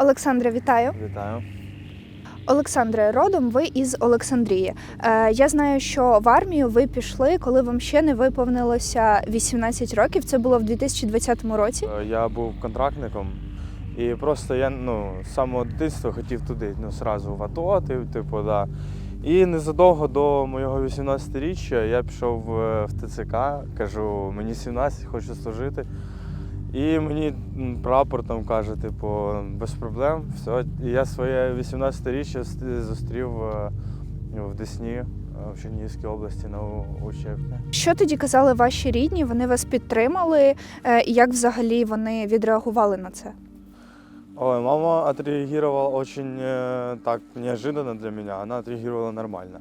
Олександре, вітаю. Вітаю. Олександре, родом ви із Олександрії. Е, я знаю, що в армію ви пішли, коли вам ще не виповнилося 18 років. Це було в 2020 році. Е, Я був контрактником, і просто я ну, з самого дитинства хотів туди, ну, сразу в АТО, типу, да. І незадовго до моєго 18-річчя я пішов е, в ТЦК, кажу, мені 17, хочу служити. І мені прапор там каже, типу, без проблем, все. І я своє 18-річчя зустрів е, в Десні, е, в Чернігівській області на у- учебці. Що тоді казали ваші рідні? Вони вас підтримали? Е, І як взагалі вони відреагували на це? Ой, мама отреагировала очень э, так неожиданно для меня. Она отреагировала нормально.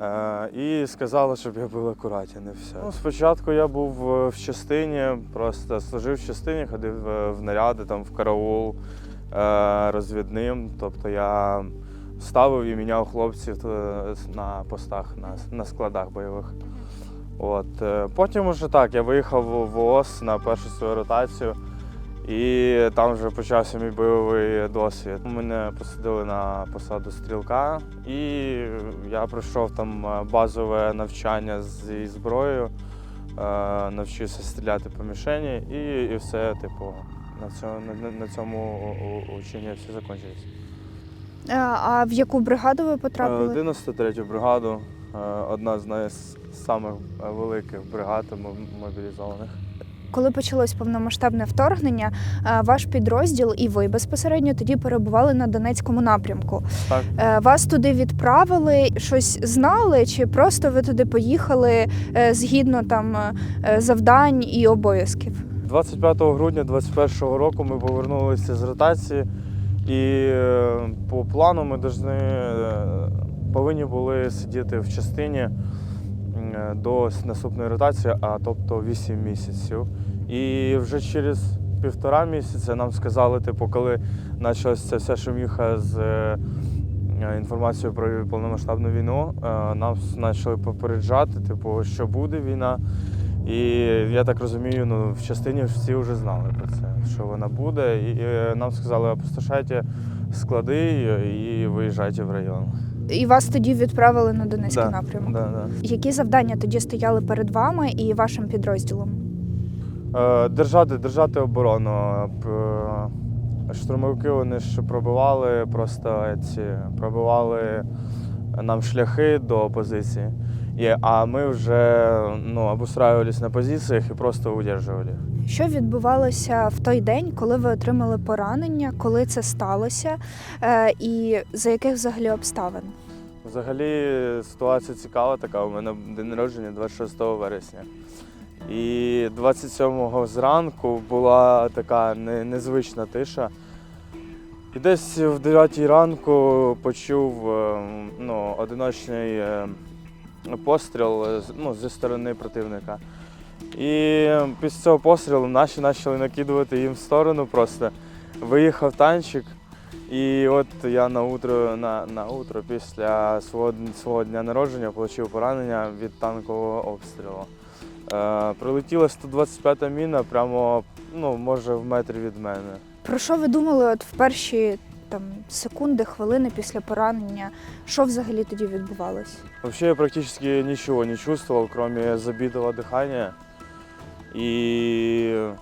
Е, і сказала, щоб я був акуратен і все. Ну, спочатку я був е, в частині, просто служив в частині, ходив е, в наряди, там, в караул розвідним. Тобто я ставив і міняв хлопців на постах, на, на складах бойових. От. Потім уже так, я виїхав в ООС на першу свою ротацію. І там вже почався мій бойовий досвід. Мене посадили на посаду стрілка, і я пройшов там е, базове навчання зі зброєю, е, навчився стріляти по мішені, і, і все, типу, на цьому, на, на цьому учення все закінчилось. Е, А в яку бригаду ви потрапили? 93 ю бригаду, одна з найсамих великих бригад мобілізованих. Коли почалось повномасштабне вторгнення, е, ваш підрозділ і ви безпосередньо тоді перебували на Донецькому напрямку. Так. Е, Вас туди відправили, щось знали, чи просто ви туди поїхали е, згідно там завдань і обов'язків? 25 грудня 2021 року ми повернулися з ротації, і по плану ми повинні були сидіти в частині до наступної ротації, а тобто 8 місяців. І вже через півтора місяця нам сказали, типу, коли почалася вся шуміха з е, е, інформацією про повномасштабну війну, е, нам почали попереджати, типу, що буде війна. І я так розумію, ну в частині всі вже знали про це, що вона буде. І е, нам сказали, опустошайте склади і виїжджайте в район. І вас тоді відправили на Донецький Да, напрямок. Да, да. Які завдання тоді стояли перед вами і вашим підрозділом? Е, Держати, держати оборону. П- Штурмовики вони ж пробивали просто ці, пробивали нам шляхи до позиції. І, а ми вже ну, обустраювались на позиціях і просто удержували. Що відбувалося в той день, коли ви отримали поранення, коли це сталося, е, і за яких взагалі обставин? Взагалі ситуація цікава така. У мене день народження 26 вересня. І 27-го зранку була така незвична тиша. І десь в 9 ранку почув е, ну, одиночний е, постріл ну, зі сторони противника. І після цього пострілу наші почали накидувати їм в сторону просто. Виїхав танчик. І от я на утро, на, на утро після свого, свого дня народження отримав поранення від танкового обстрілу. Е, прилетіла 125-та міна прямо, ну, може, в метрі від мене. Про що ви думали от в перші там секунди, хвилини після поранення? Що взагалі тоді відбувалось? Вообще я практически ничего не чувствовал, кроме забитого дыхания и,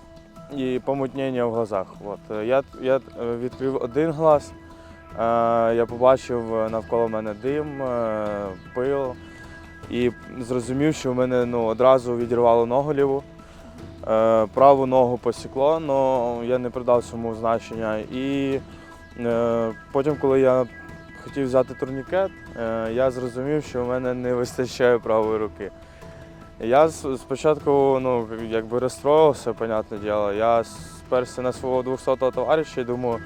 и помутнення в глазах. От. Я, я відкрив один глаз, е, я побачив е, навколо мене дим, е, пил і зрозумів, що в мене ну, одразу відірвало ногу ліву. Праву ногу посікло, але я не придав цьому значення. І потім, коли я хотів взяти турнікет, я зрозумів, що в мене не вистачає правої руки. Я спочатку ну, якби розстроївся, понятне діло. Я сперся на свого 200-го товариша і думаю,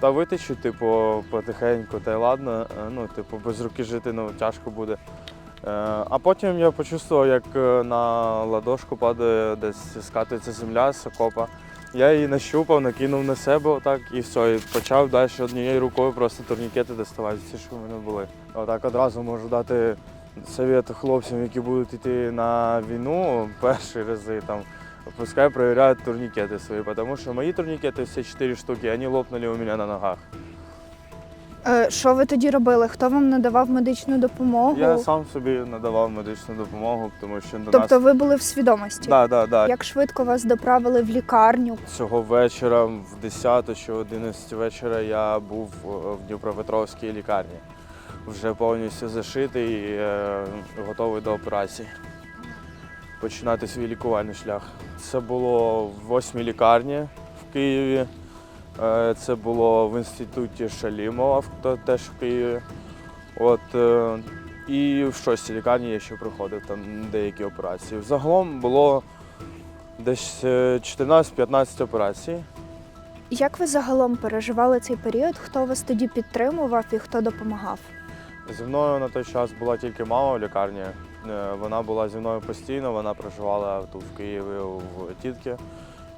та витечу, типу, потихеньку, та й ладно, Е, ну, типу, без руки жити ну, тяжко буде. Е, А потім я почувствував, як е, на ладошку падає десь скатується земля з окопа. Я її нащупав, накинув на себе отак і все. І почав далі однією рукою просто турнікети доставати, всі, що в мене були. Отак одразу можу дати совет хлопцям, які будуть йти на війну перші рази. Там, Пускай проверяют турникеты свои, потому что мои турникеты, все четыре штуки, они лопнули у меня на ногах. Е, Що ви тоді робили? Хто вам надавав медичну допомогу? Я сам собі надавав медичну допомогу, тому що до Тобто нас... ви були в свідомості? Да, да, да. Як швидко вас доправили в лікарню? Цього вечора в 10 чи 11 вечора я був е, в Дніпропетровській лікарні. Вже повністю зашитий і е, готовий до операції. Починати свій лікувальний шлях. Це було в восьмій лікарні в Києві. Е, Це було в інституті Шалімова, в- теж в Києві. От, е, і в шостій лікарні я ще проходив там деякі операції. Загалом було десь е, 14-15 операцій. Як ви загалом переживали цей період? Хто вас тоді підтримував і хто допомагав? Зі мною на той час була тільки мама в лікарні. Е, Вона була зі мною постійно, вона проживала тут в Києві в тітки.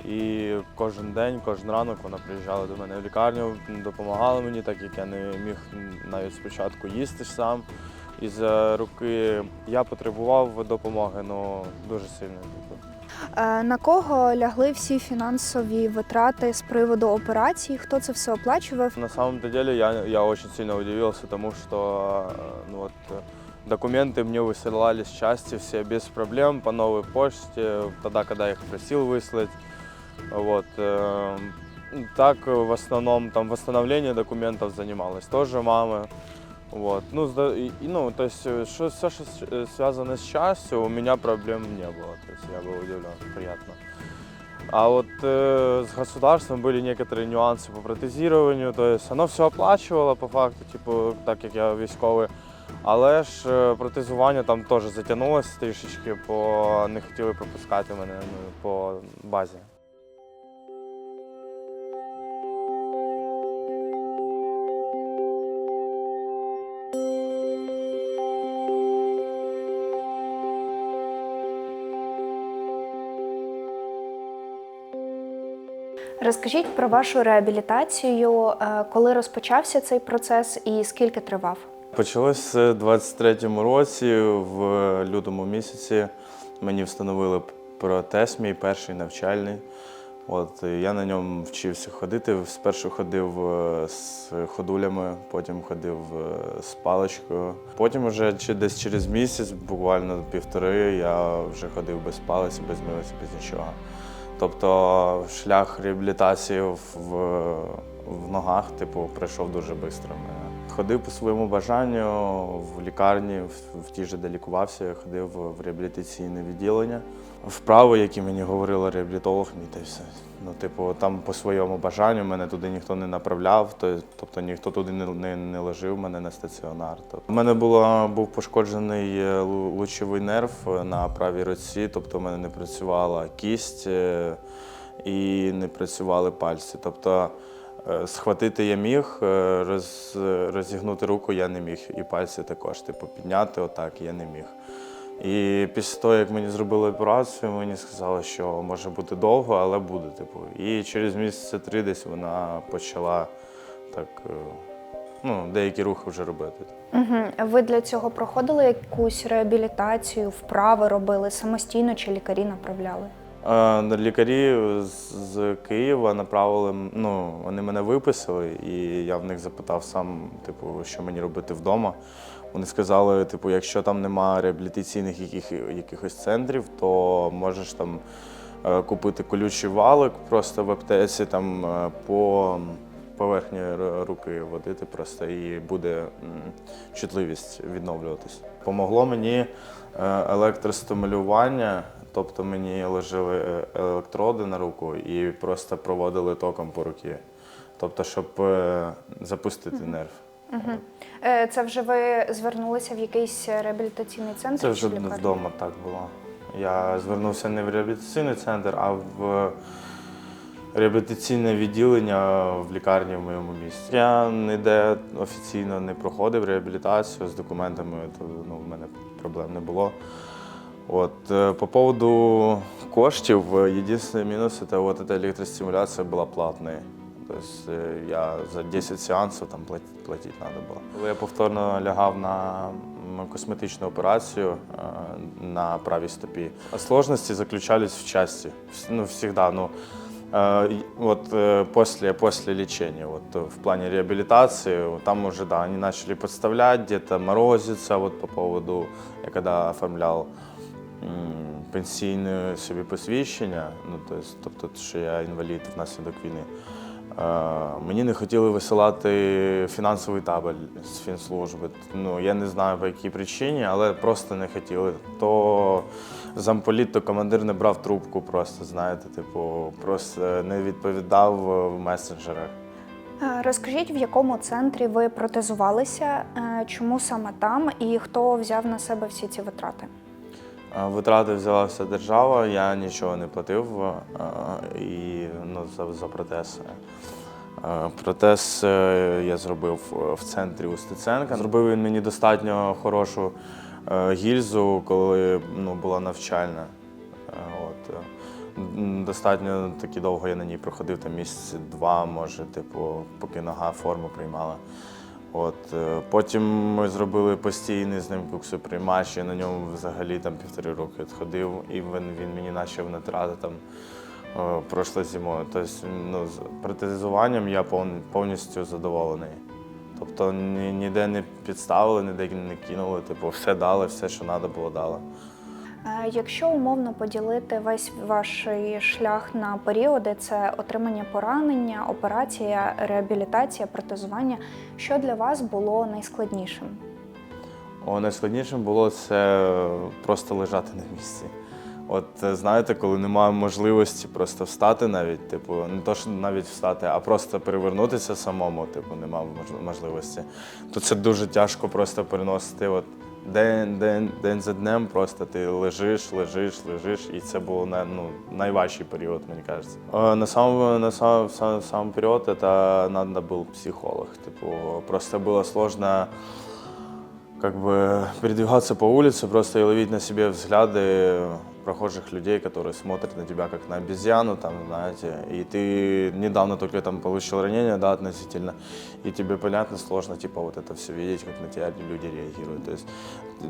І кожен день, кожен ранок вона приїжджала до мене в лікарню, допомагала мені, так як я не міг навіть спочатку їсти ж сам. Із-за руки я потребував допомоги, ну дуже сильно. типу. Е, На кого лягли всі фінансові витрати з приводу операції? Хто це все оплачував? На самом-то деле я, я очень сильно удивился тому, что э, ну вот, э, документы мне высылались части все без проблем по новой почте, тогда, когда я их просил выслать. Вот. э, Так э, в основном там восстановление документов занималась тоже мама. Вот. Ну, сда- и- и, ну, то есть э, что, все, что с- э, связано с частью, у меня проблем не было. То есть я был удивлен, приятно. А вот э, с государством были некоторые нюансы по протезированию, то есть оно все оплачувало по факту, типу, так як я військовий. Але ж е, протезування там теж затягнулося трішечки, бо не хотіли пропускати мене ну, по базі. Розкажіть про вашу реабілітацію, е, коли розпочався цей процес і скільки тривав? Почалось в 23-му році, в лютому місяці мені встановили протез, мій перший навчальний. От, я на ньому вчився ходити. Спершу ходив е, з ходулями, потім ходив е, з паличкою. Потім вже чи десь через місяць, буквально півтори, я вже ходив без палиці, без милиці, без нічого. Тобто шлях реабілітації в, в ногах, типу, пройшов дуже швидко. Ходив по своєму бажанню в лікарні, в, тій же, де лікувався, я ходив в реабілітаційне відділення. Вправи, які мені говорила реабілітолог, мені та все. Ну, типу, там по своєму бажанню мене туди ніхто не направляв, тобто ніхто туди не, не, не ложив мене на стаціонар. У мене було, був пошкоджений е, лучовий нерв е, на правій руці, тобто в мене не працювала кість е, і не працювали пальці. Тобто схватити я міг, е, роз, е, розігнути руку я не міг, і пальці також, типу, підняти отак я не міг. І після того, як мені зробили операцію, мені сказали, що може бути довго, але буде. Типу. І через місяці три десь вона почала так, е, ну, деякі рухи вже робити. Угу. Ви для цього проходили якусь реабілітацію, вправи робили самостійно чи лікарі направляли? Е, Лікарі з- Києва направили, ну, вони мене виписали, і я в них запитав сам, типу, що мені робити вдома. Вони сказали, типу, якщо там нема реабілітаційних яких, якихось центрів, то можеш там е, купити колючий валик просто в аптеці, там е, по поверхні руки водити просто і буде чутливість відновлюватись. Помогло мені електростимулювання, тобто мені ложили е, електроди на руку і просто проводили током по руці. Тобто, щоб е, запустити нерв. Угу. Це вже ви звернулися в якийсь реабілітаційний центр? Це вже лікарню? вдома так було. Я звернувся не в реабілітаційний центр, а в реабілітаційне відділення в лікарні в моєму місті. Я ніде офіційно не проходив реабілітацію з документами, то ну, в мене проблем не було. От, е, по поводу коштів, е, єдиний мінус це от ця електростимуляція була платною. Тобто е, я за 10 сеансів там платити, платити треба було. Коли я повторно лягав на м, косметичну операцію, е, на правій стопі. А сложности заключались в части. Вс- Ну, всегда. Ну, э, и вот э, после, после лечения, вот э, в плане реабилитации, вот там уже, да, они начали подставлять, где-то морозиться вот по поводу, я когда оформлял м, пенсійне собі посвідчення, ну тобто, що я інвалід внаслідок війни. Мені не хотіли висилати фінансовий табель з фінслужби. Ну я не знаю по якій причині, але просто не хотіли. То замполіт, то командир не брав трубку, просто знаєте, типу, просто не відповідав в месенджерах. Розкажіть, в якому центрі ви протезувалися, е, чому саме там і хто взяв на себе всі ці витрати? Витрати взяла вся держава, я нічого не платив і ну, за, за протез. Е, Протез е, я зробив е, в центрі у Стеценка. Зробив він мені достатньо хорошу гільзу, коли ну, була навчальна. От. Достатньо таки довго я на ній проходив, там місяці два, може, типу, поки нога форму приймала. От, е, потім ми зробили постійний з ним куксоприймач, я на ньому взагалі там півтори роки ходив, і він, він мені почав натирати там е, зимою. Тобто ну, з протезуванням я повністю задоволений. Тобто ні, ніде не підставили, ніде не кинули, типу, все дали, все, що треба було, дали. Е, Якщо умовно поділити весь ваш шлях на періоди, це отримання поранення, операція, реабілітація, протезування, що для вас було найскладнішим? О, найскладнішим було це просто лежати на місці. От е, знаєте, коли немає можливості просто встати навіть, типу, не то, що навіть встати, а просто перевернутися самому, типу, немає можливості, то це дуже тяжко просто переносити. От день, день, день за днем просто ти лежиш, лежиш, лежиш, і це був ну, найважчий період, мені кажеться. Е, На сам, на сам, сам, період це надо був психолог. Типу, просто було сложно как бы передвигаться по улице, просто и ловить на себе взгляды прохожих людей, которые смотрят на тебя как на обезьяну, там, знаете, и ты недавно только там получил ранение, да, относительно, и тебе понятно, сложно, типа, вот это все видеть, как на тебя люди реагируют, то есть,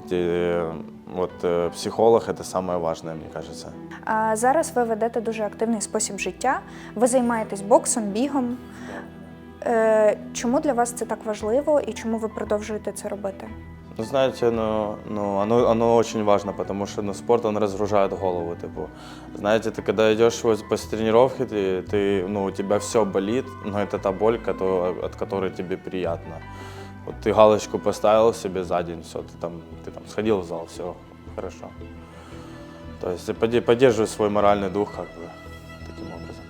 ты- вот э, психолог – это самое важное, мне кажется. А Зараз ви ведете дуже активний спосіб життя. Ви займаєтесь боксом, бігом. Е, Чому для вас це так важливо і чому ви продовжуєте це робити? Ну, знаете, ну, ну оно, оно очень важно, потому что ну, спорт, он разгружает голову. Типу. Знаете, ты когда идешь вот после тренировки, ты, ты, ну, у тебя все болит, но это та боль, кото- от которой тебе приятно. Вот ты галочку поставил себе за день, все, ты там, ты там сходил в зал, все, хорошо. То есть поде- поддерживай свой моральный дух как бы таким образом.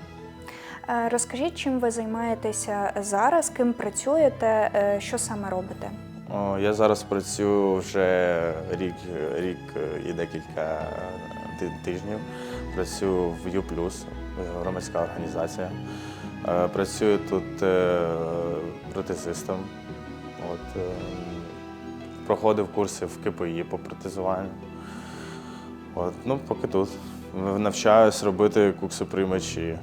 Е, Розкажіть, чим ви займаєтеся зараз, ким працюєте, е, що саме робите? Я зараз працюю вже рік, рік і декілька тижнів. Працюю в Ю громадська організація. Е, Працюю тут е, протезистом. От, е, проходив курси в КПІ по протезуванню. От, ну, поки тут. Навчаюсь робити куксоприймачі.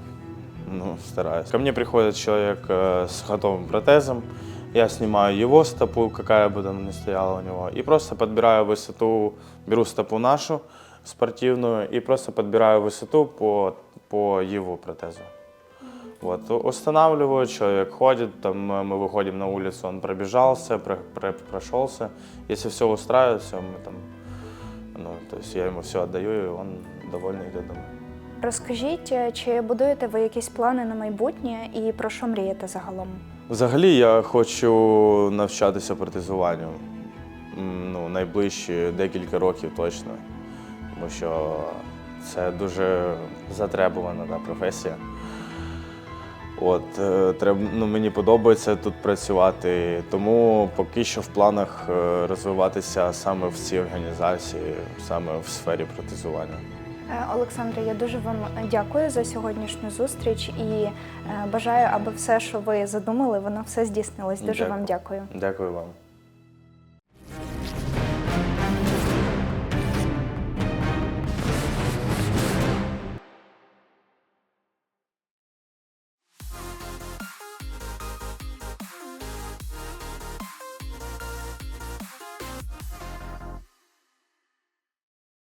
Ну, стараюсь. Ко мне приходит человек э, с готовым протезом, я снимаю его стопу, какая бы там ни стояла у него, и просто подбираю высоту, беру стопу нашу спортивную и просто подбираю высоту по, по его протезу. Вот, устанавливаю, человек ходит, там э, мы выходим на улицу, он пробежался, про- про- прошелся. Если все устраивает, все, мы там, ну, то есть я ему все отдаю, и он довольный идет домой. Розкажіть, е, чи будуєте ви якісь плани на майбутнє і про що мрієте загалом? Взагалі я хочу навчатися протезуванню ну, найближчі декілька років точно, тому що це дуже затребувана да, професія. От, е, треб, ну, мені подобається тут працювати, тому поки що в планах е, розвиватися саме в цій організації, саме в сфері протезування. Е, Олександре, я дуже вам дякую за сьогоднішню зустріч і е, бажаю, аби все, що ви задумали, воно все здійснилось. Дуже Дякую. вам дякую. Дякую вам.